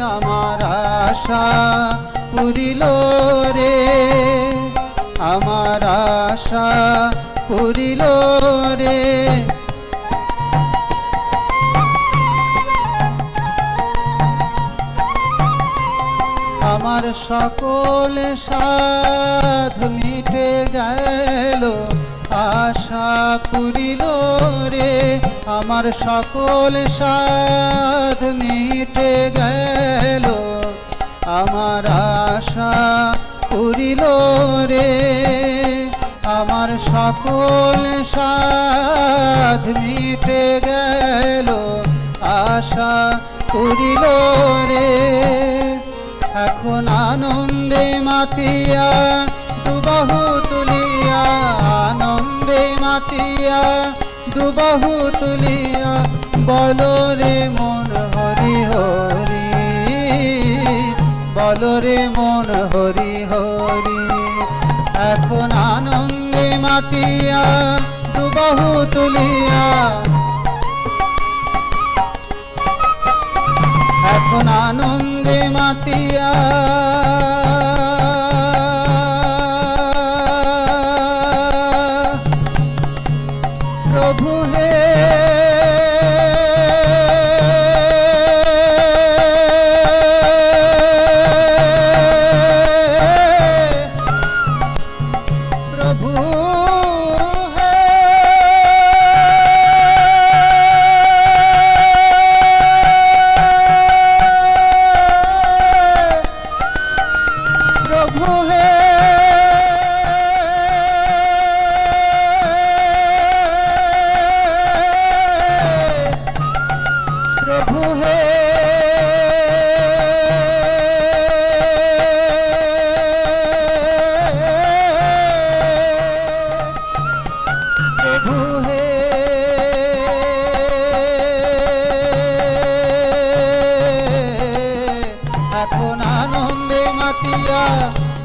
আমার আশা পুরিল রে। আমার আশা পুরিল রে। আমার সকল সাধ মিটে গেল। আশা পুরিল রে, আমার সকল সাধ মিটে গেল। আমার আশা পুরিল রে, আমার সকল সাধ মিটে গেল। আশা পুরিল রে, এখন আনন্দে মাতিয়া দুবাহু মাতিয়া, দুবাহু তুলিয়া, বলো রে মন হরি হরি, বলো রে মন হরি হরি। এখন আনন্দে মাতিয়া, দুবাহু তুলিয়া। এখন আনন্দে মাতিয়া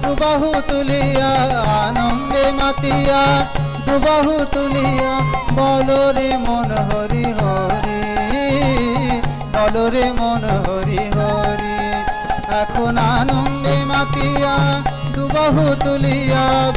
দুবাহু তুলিয়া, আনন্দে মাতিয়া। দুবাহু তুলিয়া বলরে মন হরি হরি। বলরে মন হরি হরি। এখন আনন্দে মাতিয়া, দুবাহু তুলিয়া